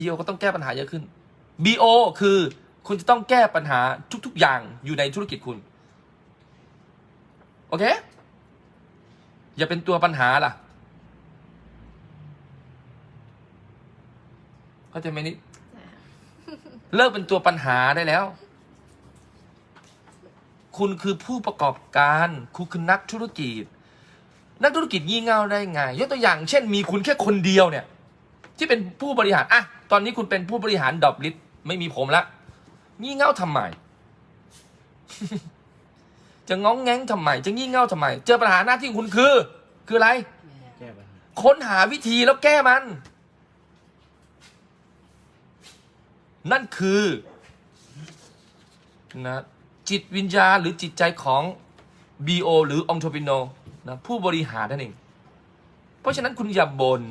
BO ก็ต้องแก้ปัญหาเยอะขึ้น BO คือคุณจะต้องแก้ปัญหาทุก ๆ อย่างอยู่ในธุรกิจคุณ โอเค อย่าเป็นตัวปัญหาล่ะ เข้าใจไหมนิดเลิกเป็นตัวปัญหาได้แล้ว คุณคือผู้ประกอบการ คุณคือนักธุรกิจ นักธุรกิจงี่เง่าได้ไง ยกตัวอย่างเช่น มีคุณแค่คนเดียวเนี่ย ที่เป็นผู้บริหาร อะ ตอนนี้คุณเป็นผู้บริหารดอบลิสไม่มีผมละงี่เง่าทำไม จะง้องแง้งทำไม จะงี่เง่าทำไม เจอปัญหาหน้าที่ของคุณคือ คืออะไรแก้ปัญหาค้นหาวิธีแล้วแก้มัน นั่นคือนะจิตวิญญาณหรือจิตใจของ BO หรือ entrepreneur นะผู้บริหารนั่นเอง เพราะฉะนั้นคุณอย่าบน่น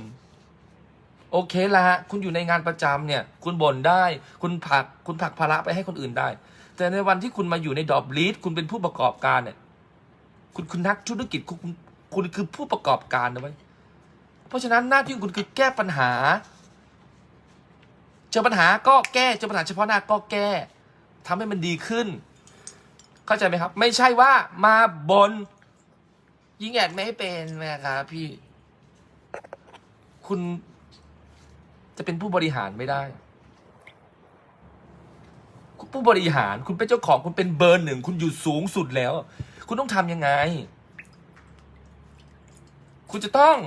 โอเคละคุณอยู่ในงานประจำเนี่ย คุณบ่นได้ คุณผัก คุณผักภาระไปให้คนอื่นได้ แต่ในวันที่คุณมาอยู่ในดอบลีดคุณเป็นผู้ประกอบการเนี่ย คุณคุณนักธุรกิจคุณคุณคือผู้ประกอบการนะเว้ยเพราะฉะนั้นหน้าที่คุณคือแก้ปัญหา เจอปัญหาก็แก้เจอปัญหาเฉพาะหน้าก็แก้ทำให้มันดีขึ้น เข้าใจไหมครับ ไม่ใช่ว่ามาบน ยิงแอดไม่ให้เป็นนะครับพี่ คุณ จะเป็นผู้บริหารไม่ได้ ผู้บริหารคุณเป็นเจ้าของคุณเป็นเบอร์หนึ่งคุณอยู่สูงสุดแล้ว คุณต้องทำยังไง คุณจะต้อง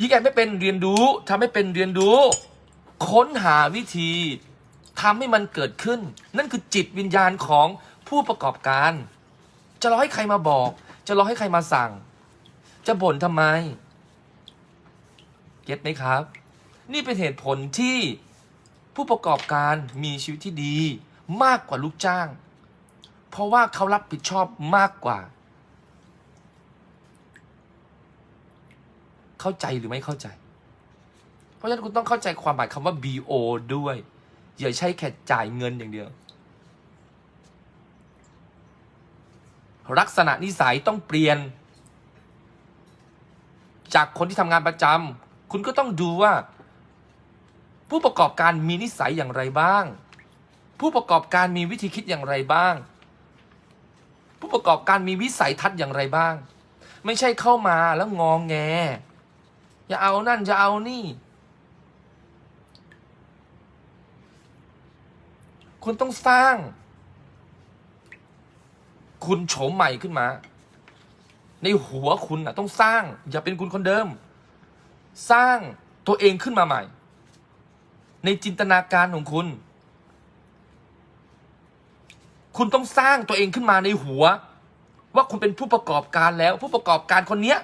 ยิ่งแอดไม่เป็นเรียนรู้ทำให้เป็นเรียนรู้ ค้นหาวิธีทำให้มันเกิดขึ้น นั่นคือจิตวิญญาณของผู้ประกอบการ จะรอให้ใครมาบอก จะรอให้ใครมาสั่ง จะบ่นทำไม เก็ตไหมครับ นี่เป็นเหตุผลที่ผู้ประกอบการมีชีวิตที่ดีมากกว่าลูกจ้าง เพราะว่าเขารับผิดชอบมากกว่า เข้าใจหรือไม่เข้าใจ เพราะฉะนั้นคุณต้องเข้าใจความหมายคำว่า BO ด้วย อย่าใช่แค่จ่ายเงินอย่างเดียว ลักษณะนิสัยต้องเปลี่ยน จากคนที่ทำงานประจำคุณก็ต้องดูว่า ผู้ประกอบการมีนิสัยอย่างไรบ้าง ผู้ประกอบการมีวิธีคิดอย่างไรบ้าง ผู้ประกอบการมีวิสัยทัศน์อย่างไรบ้าง ไม่ใช่เข้ามาแล้วงองแง อย่าเอานั่นอย่าเอานี่ คุณต้องสร้าง คุณโฉมใหม่ขึ้นมา ในหัวคุณนะต้องสร้าง อย่าเป็นคุณคนเดิม สร้างตัวเองขึ้นมาใหม่ ในจินตนาการของคุณ คุณต้องสร้างตัวเองขึ้นมาในหัว ว่าคุณเป็นผู้ประกอบการแล้ว ผู้ประกอบการคนเนี้ย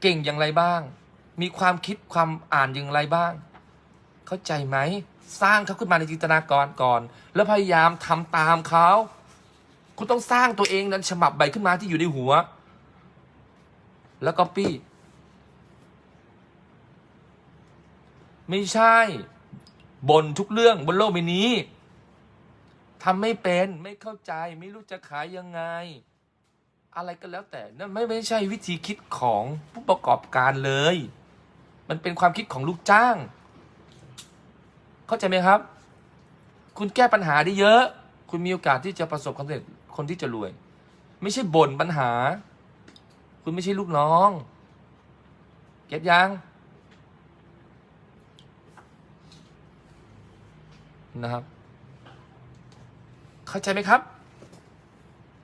เก่งอย่างไรบ้าง มีความคิดความอ่านอย่างไรบ้าง เข้าใจไหม สร้างเขาขึ้นมาในจินตนาการก่อน แล้วพยายามทำตามเขาคุณต้องสร้างตัวเองนั้นฉบับใบขึ้นมาที่อยู่ในหัว แล้วก็ปี้ ไม่ใช่บ่นทุกเรื่องบนโลกใบนี้ทำไม่เป็นไม่เข้าใจไม่รู้จะขายยังไง อะไรก็แล้วแต่นั่นไม่ไม่ใช่วิธีคิดของผู้ประกอบการเลย มันเป็นความคิดของลูกจ้าง เข้าใจไหมครับ คุณแก้ปัญหาได้เยอะ คุณมีโอกาสที่จะประสบความสำเร็จคนที่จะรวย ไม่ใช่บ่นปัญหา คุณไม่ใช่ลูกน้อง เก็ตยัง นะครับ เข้าใจไหมครับ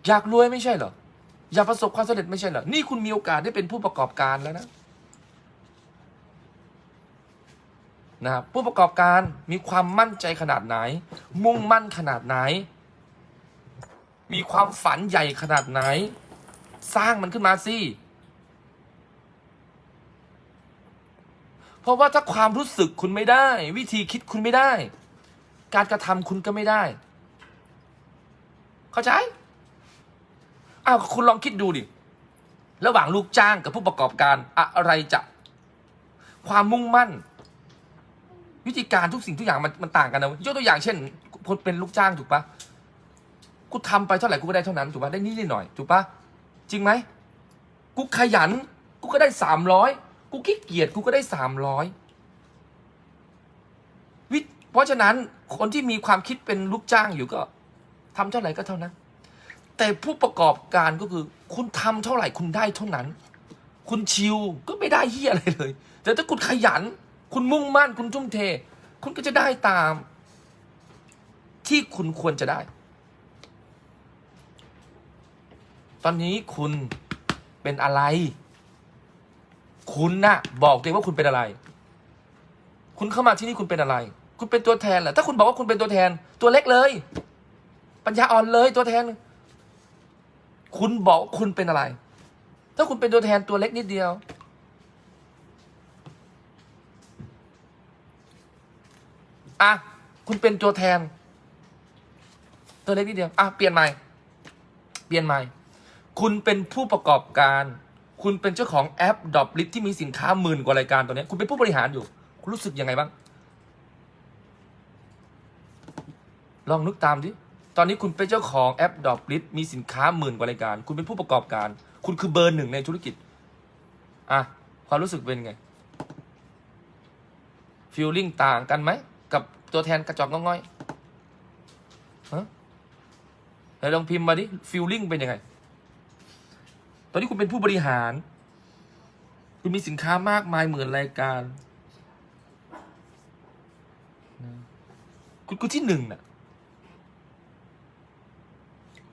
อยากรวยไม่ใช่เหรอ อยากประสบความสำเร็จไม่ใช่เหรอ นี่คุณมีโอกาสได้เป็นผู้ประกอบการแล้วนะนะครับผู้ประกอบการมีความมั่นใจขนาดไหน มุ่งมั่นขนาดไหน มีความฝันใหญ่ขนาดไหน สร้างมันขึ้นมาสิเพราะว่าถ้าความรู้สึกคุณไม่ได้ วิธีคิดคุณไม่ได้ การกระทำคุณก็ไม่ได้ เข้าใจอ้าวคุณลองคิดดูดิ ระหว่างลูกจ้างกับผู้ประกอบการอะไรจะความมุ่งมั่น วิธีการทุกสิ่งทุกอย่างมันมันต่างกันนะยกตัวอย่างเช่นคนเป็นลูกจ้างถูกปะกูทำไปเท่าไหร่กูก็ได้เท่านั้นถูกปะได้นิดหน่อยถูกปะจริงไหมกูขยันกูก็ได้สามร้อยกูขี้เกียจกูก็ได้สามร้อย เพราะฉะนั้นคนที่มีความคิดเป็นลูกจ้างอยู่ก็ทำเท่าไหร่ก็เท่านั้น แต่ผู้ประกอบการก็คือ คุณทำเท่าไหร่คุณได้เท่านั้น คุณชิวก็ไม่ได้เฮียอะไรเลย แต่ถ้าคุณขยัน คุณมุ่งมั่นคุณทุ่มเท คุณก็จะได้ตาม ที่คุณควรจะได้ ตอนนี้คุณเป็นอะไร คุณน่ะ บอกตัวเองว่าคุณเป็นอะไร คุณเข้ามาที่นี่คุณเป็นอะไร คุณเป็นตัวแทนเหรอถ้าคุณบอกว่าคุณเป็นตัวแทน ตัวเล็กเลย ปัญญาอ่อนเลยตัวแทน คุณบอกว่าคุณเป็นอะไร ถ้าคุณเป็นตัวแทนตัวเล็กนิดเดียว อะ คุณเป็นตัวแทน ตัวเล็กนิดเดียว อะ เปลี่ยนใหม่ เปลี่ยนใหม่ คุณเป็นผู้ประกอบการ คุณเป็นเจ้าของแอปดอ p ลิ t ที่มีสินค้าหมื่นกว่ารายการตัวนี้ คุณเป็นผู้บริหารอยู่ คุณรู้สึกยังไงบ้าง ลองนึกตามดิ ตอนนี้คุณเป็นเจ้าของแอปดอ p ลิ t มีสินค้าหมื่นกว่ารายการ คุณเป็นผู้ประกอบการ คุณคือเบอร์หนึ่งในธุรกิจ อะ ความรู้สึกเป็นไงฟีลลิ่งต่างกันไหม กับตัวแทนกระจอกง่อยฮะไหนลองพิมพ์มาดิฟีลลิ่งเป็นยังไง ตอนนี้คุณเป็นผู้บริหาร คุณมีสินค้ามากมายหมื่นรายการ คุณคือที่หนึ่งน่ะ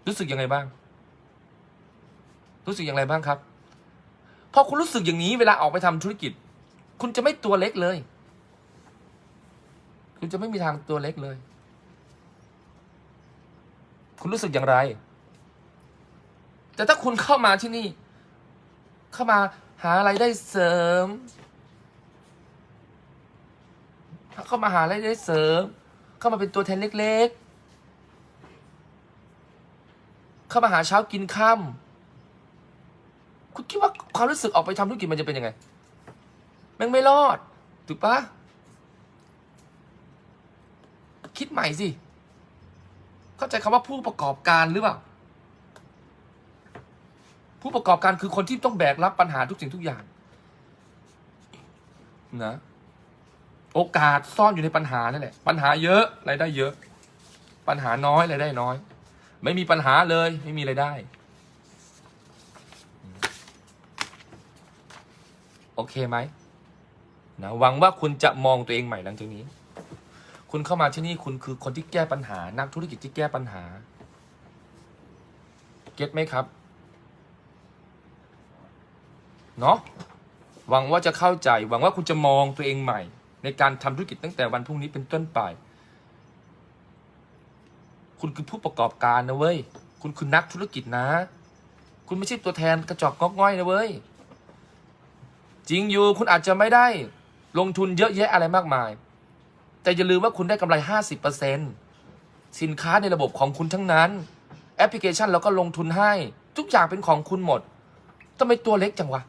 รู้สึกยังไงบ้าง รู้สึกอย่างไรบ้างครับ พอคุณรู้สึกอย่างนี้เวลาออกไปทำธุรกิจ คุณจะไม่ตัวเล็กเลย คุณจะไม่มีทางตัวเล็กเลย คุณรู้สึกอย่างไร แต่ถ้าคุณเข้ามาที่นี่ เข้ามาหาอะไรได้เสริม เข้ามาหาอะไรได้เสริม เข้ามาเป็นตัวแทนเล็ก ๆ เข้ามาหาเช้ากินค่ำคุณคิดว่าความรู้สึกออกไปทำธุรกิจมันจะเป็นยังไงแม่งไม่รอด ถูกปะคิดใหม่สิ เข้าใจคำว่าผู้ประกอบการหรือเปล่า ผู้ประกอบการคือคนที่ต้องแบกรับปัญหาทุกสิ่งทุกอย่างนะโอกาสซ่อนอยู่ในปัญหานั่นแหละ ปัญหาเยอะรายได้เยอะ ปัญหาน้อยรายได้น้อย ไม่มีปัญหาเลย ไม่มีรายได้ โอเคไหมนะหวังว่าคุณจะมองตัวเองใหม่หลังจากนี้ คุณเข้ามาที่นี่คุณคือคนที่แก้ปัญหา นักธุรกิจที่แก้ปัญหา เก็ตไหมครับ เนาะหวังว่าจะเข้าใจ หวังว่าคุณจะมองตัวเองใหม่ ในการทำธุรกิจตั้งแต่วันพรุ่งนี้เป็นต้นไป คุณคือผู้ประกอบการนะเว้ย คุณคือนักธุรกิจนะ คุณไม่ใช่ตัวแทนกระจอกงอกง่อยนะเว้ย จริงอยู่คุณอาจจะไม่ได้ลงทุนเยอะแยะอะไรมากมาย แต่อย่าลืมว่าคุณได้กำไร 50%สินค้าในระบบของคุณทั้งนั้น แอปพลิเคชันเราก็ลงทุนให้ ทุกอย่างเป็นของคุณหมดทำไมตัวเล็กจังวะ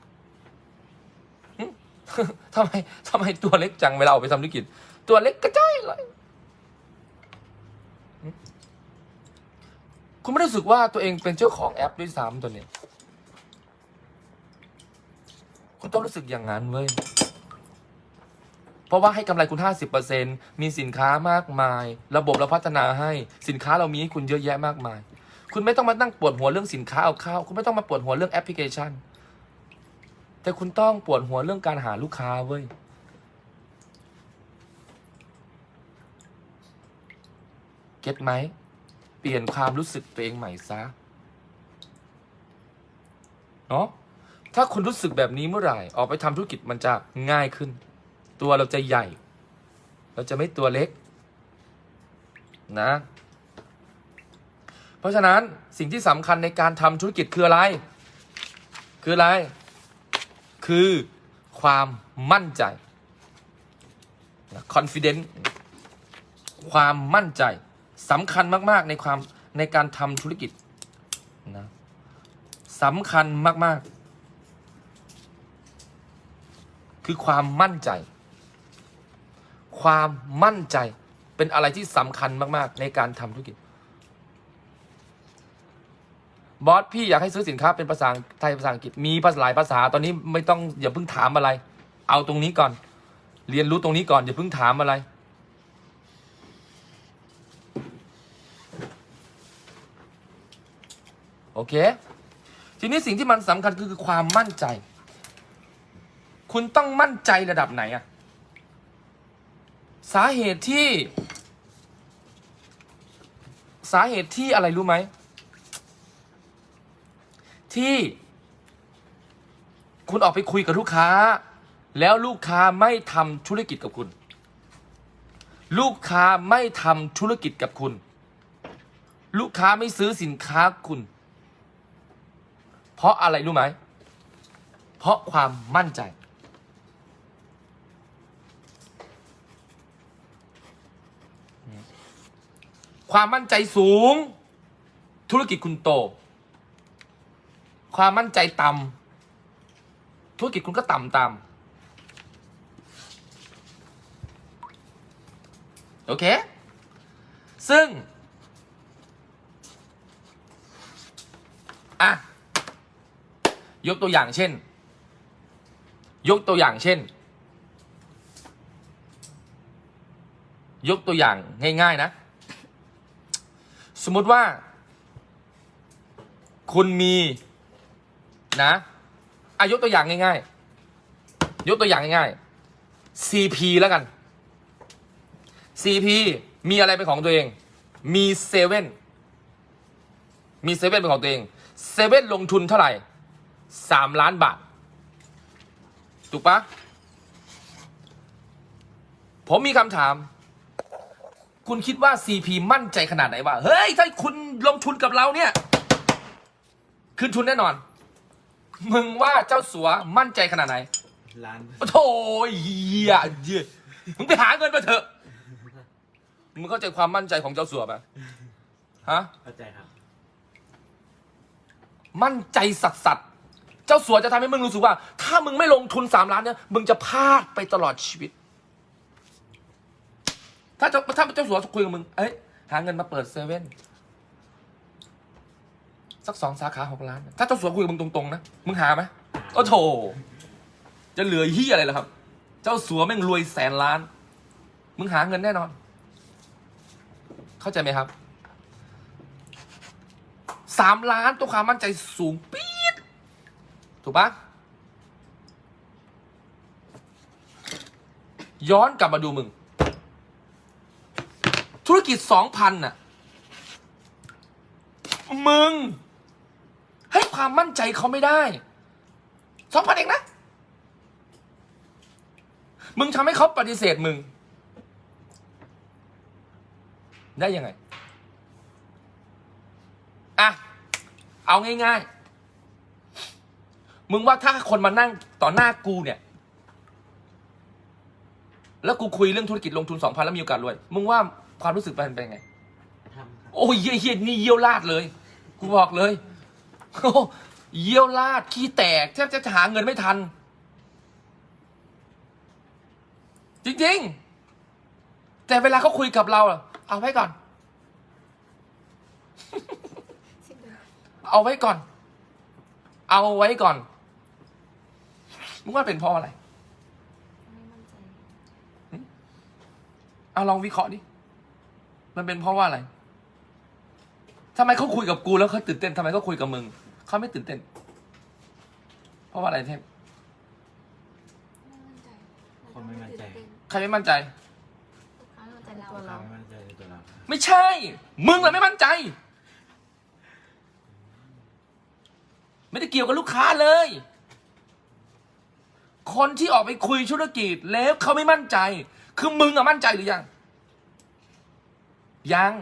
ทำไมทำไมตัวเล็กจังเวลาออกไปทำธุรกิจ ตัวเล็กกระจ้อยเลย คุณไม่รู้สึกว่าตัวเองเป็นเจ้าของแอปด้วยซ้ำตัวเนี้ยคุณต้องรู้สึกอย่างนั้นเว้ย เพราะว่าให้กำไรคุณ 50%มีสินค้ามากมาย ระบบเราพัฒนาให้สินค้าเรามีให้คุณเยอะแยะมากมาย คุณไม่ต้องมานั่งปวดหัวเรื่องสินค้าเอาเข้า คุณไม่ต้องมาปวดหัวเรื่องแอปพลิเคชัน แต่คุณต้องปวดหัวเรื่องการหาลูกค้าเว้ยเก็ตไหม เปลี่ยนความรู้สึกตัวเองใหม่ซะเนาะถ้าคุณรู้สึกแบบนี้เมื่อไหร่ ออกไปทำธุรกิจมันจะง่ายขึ้น ตัวเราจะใหญ่ เราจะไม่ตัวเล็ก นะ เพราะฉะนั้นสิ่งที่สำคัญในการทำธุรกิจคืออะไร คืออะไร คือความมั่นใจ confidence ความมั่นใจ สำคัญมากๆในความในการทำธุรกิจนะสำคัญมากๆ คือความมั่นใจ ความมั่นใจเป็นอะไรที่สำคัญมากๆ ในการทำธุรกิจ บอสพี่อยากให้ซื้อสินค้าเป็นภาษาไทยภาษาอังกฤษมีภาษาหลายภาษาตอนนี้ไม่ต้องอย่าเพิ่งถามอะไร เอาตรงนี้ก่อน เรียนรู้ตรงนี้ก่อนอย่าเพิ่งถามอะไร โอเค ทีนี้สิ่งที่มันสำคัญคือความมั่นใจ คุณต้องมั่นใจระดับไหนอะสาเหตุที่ สาเหตุที่อะไรรู้ไหม ที่ คุณออกไปคุยกับลูกค้า แล้วลูกค้าไม่ทำธุรกิจกับคุณ ลูกค้าไม่ทำธุรกิจกับคุณ ลูกค้าไม่ซื้อสินค้าคุณ เพราะอะไรรู้ไหม เพราะความมั่นใจ ความมั่นใจสูง ธุรกิจคุณโต ความมั่นใจต่ำธุรกิจคุณก็ต่ำตามโอเค ซึ่ง อะ ยกตัวอย่างเช่น ยกตัวอย่างเช่น ยกตัวอย่างง่าย ๆ นะ สมมุติว่า คุณมีนะอายกตัวอย่างง่ายๆ ยกตัวอย่างง่ายๆ CP แล้วกัน CP มีอะไรเป็นของตัวเอง มีเซเว่นมีเซเว่นเป็นของตัวเอง เซเว่นลงทุนเท่าไหร่ สามล้านบาท ถูกปะผมมีคำถาม คุณคิดว่า CP มั่นใจขนาดไหนว่า เฮ้ย ถ้าคุณลงทุนกับเราเนี่ย คืนทุนแน่นอน มึงว่าเจ้าสัวมั่นใจขนาดไหน ล้านโอ้โถเหี้ยเหี้ยมึงไปหาเงินมาเถอะ มึงเข้าใจความมั่นใจของเจ้าสัวไหมฮะ เข้าใจครับ มั่นใจสัสสัสๆ เจ้าสัวจะทำให้มึงรู้สึกว่า ถ้ามึงไม่ลงทุนสามล้านเนี่ยมึงจะพลาดไปตลอดชีวิต ถ้าเจ้าถ้าเจ้าสัวคุยกับมึงเอ้ยหาเงินมาเปิดเซเว่นสักสองสาขาหกล้าน ถ้าเจ้าสัวคุยกับมึงตรงๆนะมึงหาไหมโอ้โถจะเหลือเฮียอะไรล่ะครับ เจ้าสัวแม่งรวยแสนล้าน มึงหาเงินแน่นอน เข้าใจไหมครับสามล้านตัวความมั่นใจสูงปี๊ ถูกปะย้อนกลับมาดูมึง ธุรกิจสองพันน่ะ มึง ให้ความมั่นใจเขาไม่ได้สองพันเองนะ มึงทำให้เขาปฏิเสธมึง ได้ยังไง อะ เอาง่าย ๆ มึงว่าถ้าคนมานั่งต่อหน้ากูเนี่ย แล้วกูคุยเรื่องธุรกิจลงทุนสองพันแล้วมีโอกาสรวย มึงว่าความรู้สึกมันเป็นไง ทำครับโอ้ยเยี่ยเยี่ยนี่เยี่ยวลาดเลย กูบอกเลยโอ้เยี่ยวลาดขี้แตกแทบจะหาเงินไม่ทัน จริงๆ แต่เวลาเขาคุยกับเราอะเอาไว้ก่อน เอาไว้ก่อน เอาไว้ก่อน มึงว่าเป็นเพราะอะไรไม่มั่นใจเอาลองวิเคราะห์ดิ มันเป็นเพราะว่าอะไรทำไมเขาคุยกับกูแล้วเขาตื่นเต้นทำไมเขาคุยกับมึงเขาไม่ตื่นเต้น เพราะว่าอะไรเทพไม่มั่นใจคนไม่มั่นใจ ใครไม่มั่นใจลูกค้าไม่มั่นใจในตัวเราเรา ไม่มั่นใจในตัวเราครับไม่ใช่ มึงแหละไม่มั่นใจ ไม่ได้เกี่ยวกับลูกค้าเลย คนที่ออกไปคุยธุรกิจแล้วเขาไม่มั่นใจ คือมึงอะมั่นใจหรือยัง ยัง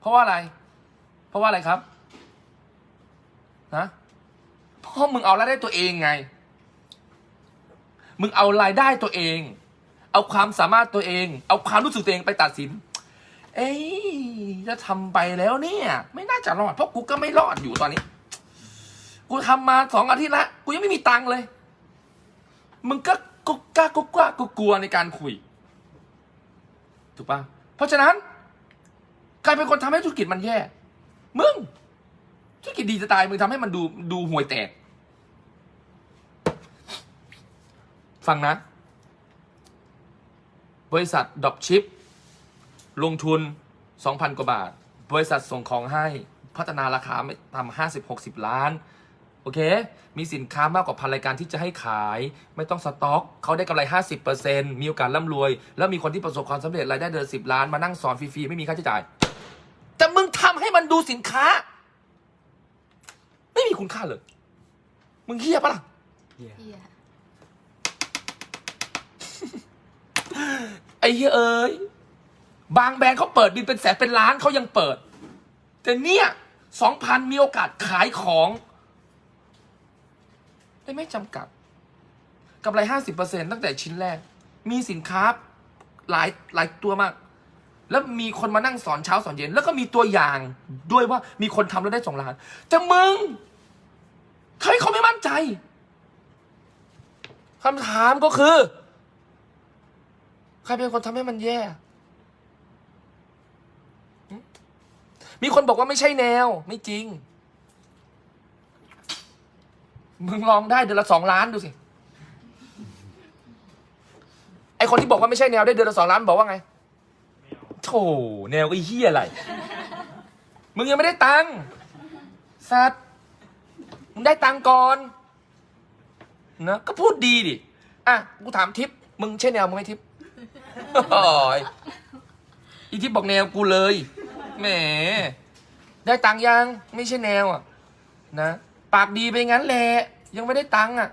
เพราะว่าอะไร เพราะว่าอะไรครับนะเพราะมึงเอารายได้ตัวเองไง มึงเอารายได้ตัวเอง เอาความสามารถตัวเอง เอาความรู้สึกตัวเองไปตัดสิน เอ้ยจะทำไปแล้วเนี่ย ไม่น่าจะรอดเพราะกูก็ไม่รอดอยู่ตอนนี้ กูทำมาสองอาทิตย์ละกูยังไม่มีตังค์เลย มึงก็กุกกล้ากุกกล้ากูกลัวในการคุย ถูกปะเพราะฉะนั้นใครเป็นคนทำให้ธุรกิจมันแย่ มึง ธุรกิจดีจะตาย มึงทำให้มันดูดูห่วยแตก ฟังนะ บริษัทดอกชิป ลงทุน 2,000 กว่าบาท บริษัทส่งของให้ พัฒนาราคาไม่ต่ำห้าสิบหกสิบล้าน โอเค มีสินค้ามากกว่าพันรายการที่จะให้ขาย ไม่ต้องสต็อก เขาได้กำไร 50%มีโอกาสร่ำรวย แล้วมีคนที่ประสบความสำเร็จรายได้เดือนสิบล้านมานั่งสอนฟรีๆไม่มีค่าใช้จ่าย แต่มึงทำให้มันดูสินค้า ไม่มีคุณค่าเลย มึงเฮี้ยปะล่ะเฮียเฮียไอ้เฮียเอ้ย บางแบรนด์เขาเปิดบินเป็นแสนเป็นล้านเขายังเปิด แต่เนี่ยสองพันมีโอกาสขายของ ได้ไม่จำกัดกำไรห้าสิบเปอร์เซ็นตั้งแต่ชิ้นแรก มีสินค้าหลายหลายตัวมาก แล้วมีคนมานั่งสอนเช้าสอนเย็น แล้วก็มีตัวอย่างด้วยว่ามีคนทำแล้วได้สองล้านแต่มึงทำไมเขาไม่มั่นใจคำถามก็คือ ใครเป็นคนทำให้มันแย่ มีคนบอกว่าไม่ใช่แนว ไม่จริง มึงลองได้เดือนละสองล้านดูสิ ไอคนที่บอกว่าไม่ใช่แนวได้เดือนละสองล้านบอกว่าไงโธ่แนวก็เฮียอะไร มึงยังไม่ได้ตังค์สัตว์มึงได้ตังค์ก่อนนะก็พูดดีดิ อะ กูถามทิป มึงใช่แนวมึงไหมทิปโอ้ยอีทิปบอกแนวกูเลย แหม ได้ตังค์ยัง ไม่ใช่แนวอะ นะ ปากดีไปงั้นแหละยังไม่ได้ตังค์อะ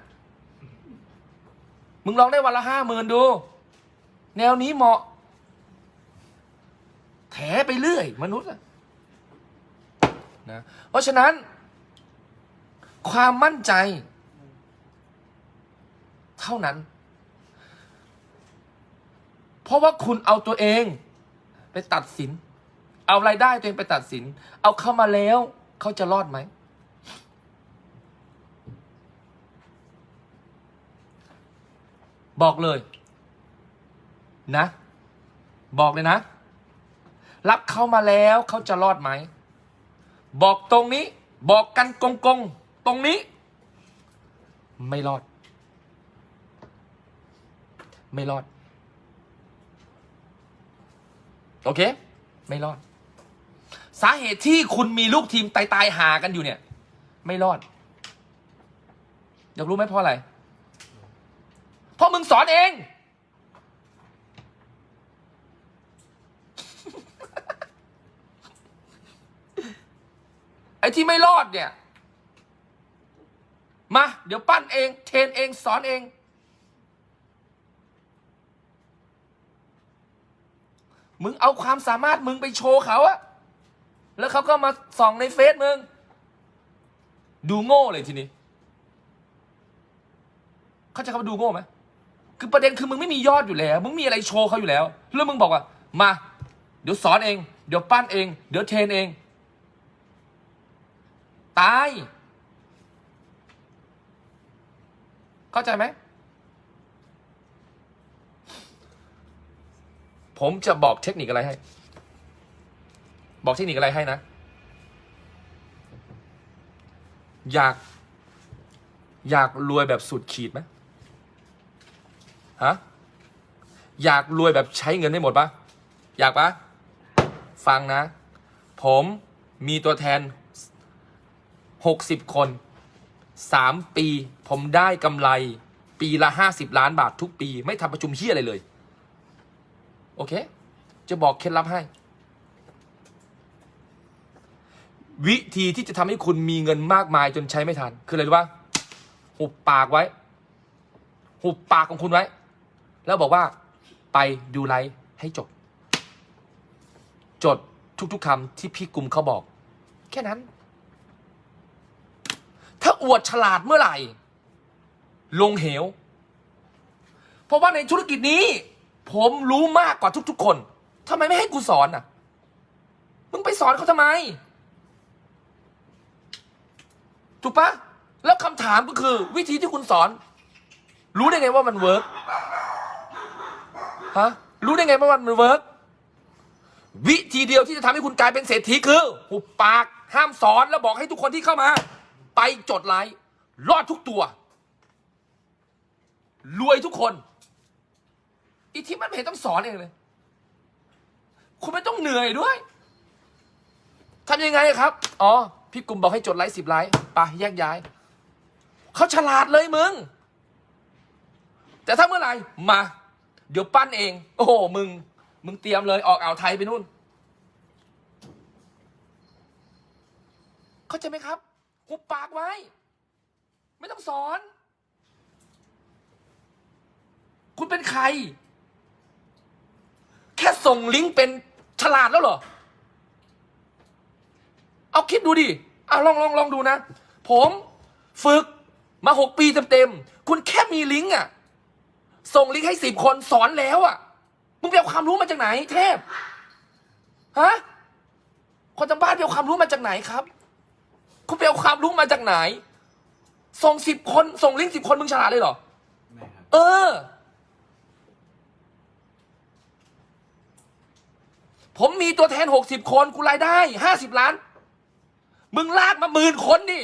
มึงลองได้วันละห้าหมื่นดู แนวนี้เหมาะ แถไปเรื่อย มนุษย์อะนะเพราะฉะนั้น ความมั่นใจ เท่านั้น เพราะว่าคุณเอาตัวเอง ไปตัดสิน เอารายได้ตัวเองไปตัดสิน เอาเข้ามาแล้ว เขาจะรอดไหม บอกเลย นะ บอกเลยนะ รับเข้ามาแล้วเขาจะรอดไหม บอกตรงนี้ บอกกันกงกงตรงนี้ ไม่รอด ไม่รอด โอเค ไม่รอด สาเหตุที่คุณมีลูกทีมตายตายหากันอยู่เนี่ย ไม่รอด อยากรู้ไหมเพราะอะไร เพราะมึงสอนเอง ไอ้ที่ไม่รอดเนี่ย มา เดี๋ยวปั้นเอง เทรนเองสอนเอง มึงเอาความสามารถมึงไปโชว์เขาอะแล้วเขาก็มาส่องในเฟซมึง ดูโง่เลยทีนี้ เขาจะเขาดูโง่ไหม คือประเด็นคือมึงไม่มียอดอยู่แล้ว มึงมีอะไรโชว์เขาอยู่แล้ว แล้วมึงบอกว่า มา เดี๋ยวสอนเอง เดี๋ยวปั้นเอง เดี๋ยวเทรนเอง ตาย เข้าใจไหม ผมจะบอกเทคนิคอะไรให้ บอกเทคนิคอะไรให้นะ อยาก อยากรวยแบบสุดขีดไหม ฮะอยากรวยแบบใช้เงินได้หมดปะอยากปะฟังนะ ผมมีตัวแทนหกสิบคนสามปี ผมได้กำไรปีละห้าสิบล้านบาททุกปี ไม่ทำประชุมเฮียอะไรเลย โอเค จะบอกเคล็ดลับให้ วิธีที่จะทำให้คุณมีเงินมากมายจนใช้ไม่ทัน คืออะไรรู้ปะหุบปากไว้ หุบปากของคุณไว้ แล้วบอกว่าไปดูไลฟ์ให้จบ จดทุก ๆคำที่พี่กลุ่มเขาบอก แค่นั้น ถ้าอวดฉลาดเมื่อไหร่ ลงเหว เพราะว่าในธุรกิจนี้ ผมรู้มากกว่าทุก ๆ คนทำไมไม่ให้กูสอนอะ มึงไปสอนเขาทำไม ถูกปะแล้วคำถามก็คือ วิธีที่คุณสอน รู้ได้ไงว่ามันเวิร์ก ฮะรู้ได้ไงว่ามันเวิร์กวิธีเดียวที่จะทำให้คุณกลายเป็นเศรษฐีคือหุบปากห้ามสอนแล้วบอกให้ทุกคนที่เข้ามา ไปจดไลค์รอดทุกตัว รวยทุกคน อีที่มันไม่เห็นต้องสอนเองเลย คุณไม่ต้องเหนื่อยด้วยทำยังไงครับ อ๋อ พี่กลุ่มบอกให้จดไลค์สิบไลค์ไปแยกย้าย เขาฉลาดเลยมึง แต่ถ้าเมื่อไหร่มา เดี๋ยวปั้นเอง โอ้โห มึง มึงเตรียมเลยออกอ่าวไทยไปนู่น เข้าใจไหมครับหุบปากไว้ ไม่ต้องสอน คุณเป็นใคร แค่ส่งลิงก์เป็นฉลาดแล้วเหรอ เอาคิดดูดิเอาลองลองลองดูนะ ผมฝึกมาหกปีเต็มๆ คุณแค่มีลิงก์อะ ส่งลิงก์ให้สิบคนสอนแล้วอะมึงไปเอาความรู้มาจากไหน เทพฮะคนทางบ้านไปเอาความรู้มาจากไหนครับ คุณไปเอาความรู้มาจากไหน ส่งสิบคน ส่งลิงก์สิบคนมึงฉลาดเลยเหรอไม่ครับเออ ผมมีตัวแทนหกสิบคนกูรายได้ห้าสิบล้าน มึงลากมาหมื่นคนดิ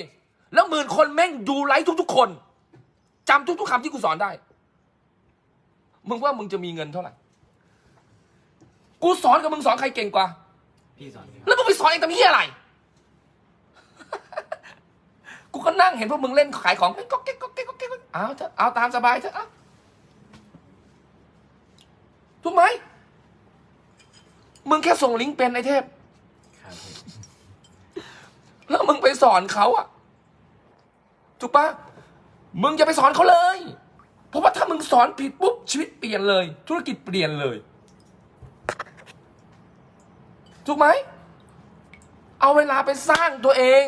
แล้วหมื่นคนแม่งดูไลฟ์ทุกๆคนจำทุกๆคำที่กูสอนได้ มึงว่ามึงจะมีเงินเท่าไหร่ กูสอนกับมึงสอนใครเก่งกว่า พี่สอนสิคแล้รับวมึงไปสอนเองทำเหี้ยอะไร กูก็นั่งเห็นพวกมึงเล่นขายของก็เก๊กก็เก๊กก็เก๊กเอาเถอะเอาตามสบายเถอะเอาถูกไหม มึงแค่ส่งลิงก์เป็นไอเทพ ครับพี่แล้วมึงไปสอนเขาอะถูกปะมึงอย่าไปสอนเขาเลยเพ ราะว่าถ้ามึงสอนผิดปุ๊บชีวิตเปลี่ยนเลย ธุรกิจเปลี่ยนเลย ถูกไหม เอาเวลาไปสร้างตัวเอง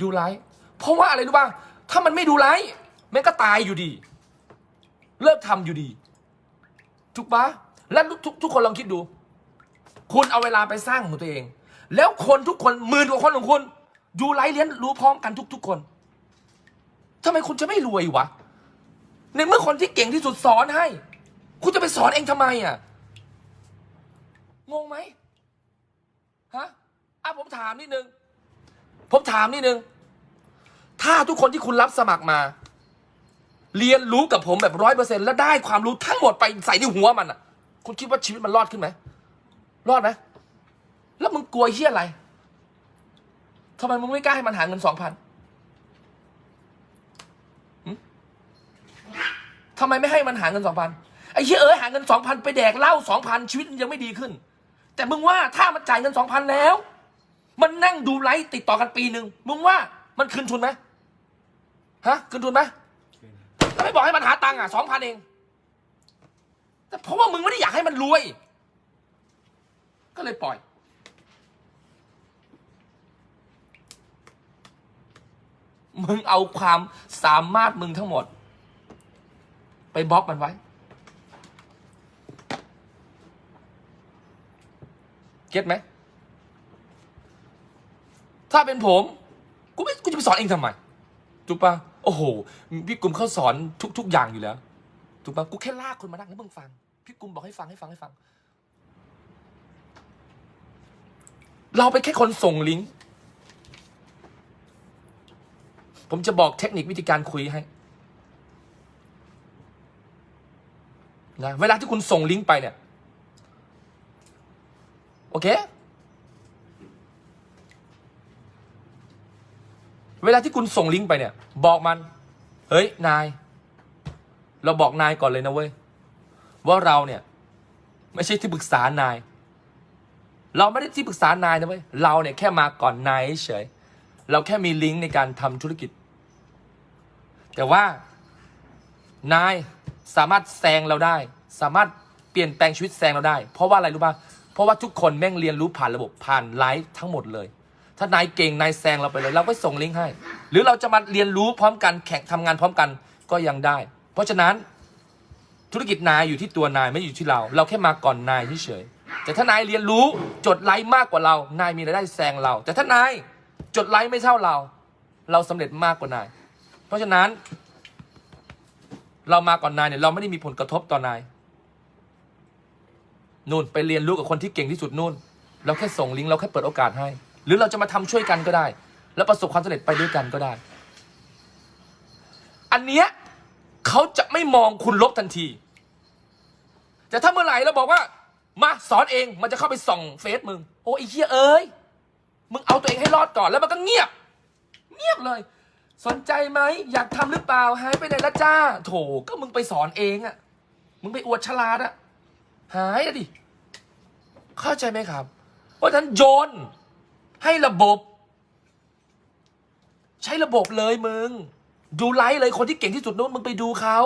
ดูไลฟ์เพราะว่าอะไรรู้ป่ะถ้ามันไม่ดูไลฟ์แม่งก็ตายอยู่ดี เลิกทำอยู่ดี ถูกปะแล้วทุกทุกคนลองคิดดู คุณเอาเวลาไปสร้างของตัวเอง แล้วคนทุกคนหมื่นกว่าคนของคุณดูไลฟ์เรียนรู้พร้อมกันทุก ๆ คนทำไมคุณจะไม่รวยวะ ในเมื่อคนที่เก่งที่สุดสอนให้ คุณจะไปสอนเองทำไมอะ งงไหมฮะอะผมถามนิดนึง ผมถามนิดนึง ถ้าทุกคนที่คุณรับสมัครมา เรียนรู้กับผมแบบร้อยเปอร์เซ็นแล้วได้ความรู้ทั้งหมดไปใส่ในหัวมันอะ คุณคิดว่าชีวิตมันรอดขึ้นไหม รอดไหม แล้วมึงกลัวเฮี้ยอะไรทำไมมึงไม่กล้าให้มันหาเงินสองพัน ทำไมไม่ให้มันหาเงินสองพันไอ้เฮี้ยเอ้ยหาเงินสองพันไปแดกเหล้าสองพันชีวิตมันยังไม่ดีขึ้น แต่มึงว่าถ้ามันจ่ายเงินสองพันแล้ว มันนั่งดูไลฟ์ติดต่อกันปีหนึ่งมึงว่ามันคืนทุนไหมฮะคืนทุนไหมแล้วไม่บอกให้มันหาตังค์อะสองพันเอง แต่เพราะว่ามึงไม่ได้อยากให้มันรวย ก็เลยปล่อยมึงเอาความสามารถมึงทั้งหมด ไปบล็อกมันไว้ เก็ตไหม ถ้าเป็นผม กูไม่กูจะไปสอนเองทำไมถูกปะโอ้โห พี่กุมเขาสอนทุก ๆ อย่างอยู่แล้วถูกปะกูแค่ลากคนมานั่งแล้วมึงฟัง พี่กุมบอกให้ฟังให้ฟังให้ฟัง เราเป็นแค่คนส่งลิงก์ ผมจะบอกเทคนิควิธีการคุยให้ นะเวลาที่คุณส่งลิงก์ไปเนี่ย โอเค เวลาที่คุณส่งลิงก์ไปเนี่ย บอกมัน เฮ้ย นาย เราบอกนายก่อนเลยนะเว้ย ว่าเราเนี่ย ไม่ใช่ที่ปรึกษานาย เราไม่ได้ที่ปรึกษานายนะเว้ย เราเนี่ยแค่มาก่อนนายเฉย เราแค่มีลิงก์ในการทำธุรกิจ แต่ว่านาย สามารถแซงเราได้ สามารถเปลี่ยนแปลงชีวิตแซงเราได้ เพราะว่าอะไรรู้ป่ะเพราะว่าทุกคนแม่งเรียนรู้ผ่านระบบผ่านไลฟ์ทั้งหมดเลย ถ้านายเก่งนายแซงเราไปเลยเราก็ส่งลิงก์ให้ หรือเราจะมาเรียนรู้พร้อมกันแข่งทำงานพร้อมกันก็ยังได้ เพราะฉะนั้นธุรกิจนายอยู่ที่ตัวนายไม่อยู่ที่เรา เราแค่มาก่อนนายเฉยๆแต่ถ้านายเรียนรู้จดไลค์มากกว่าเรา นายมีรายได้แซงเรา แต่ถ้านายจดไลค์ไม่เท่าเรา เราสำเร็จมากกว่านาย เพราะฉะนั้น เรามาก่อนนายเนี่ยเราไม่ได้มีผลกระทบต่อนายนู่นไปเรียนรู้กับคนที่เก่งที่สุดนู่น เราแค่ส่งลิงก์เราแค่เปิดโอกาสให้ หรือเราจะมาทำช่วยกันก็ได้ แล้วประสบความสำเร็จไปด้วยกันก็ได้ อันเนี้ยเขาจะไม่มองคุณลบทันที แต่ถ้าเมื่อไหร่เราบอกว่า มาสอนเองมันจะเข้าไปส่องเฟซมึง โอ้ไอ้เหี้ยเอ้ยมึงเอาตัวเองให้รอดก่อนแล้วมันก็เงียบ เงียบเลย สนใจไหมอยากทำหรือเปล่าหายไปไหนละจ้า โถก็มึงไปสอนเองอะมึงไปอวดฉลาดอะหายอะดิ เข้าใจไหมครับ เพราะฉะนั้นโยนให้ระบบ ใช้ระบบเลยมึง ดูไลฟ์เลยคนที่เก่งที่สุดนู้นมึงไปดูเขา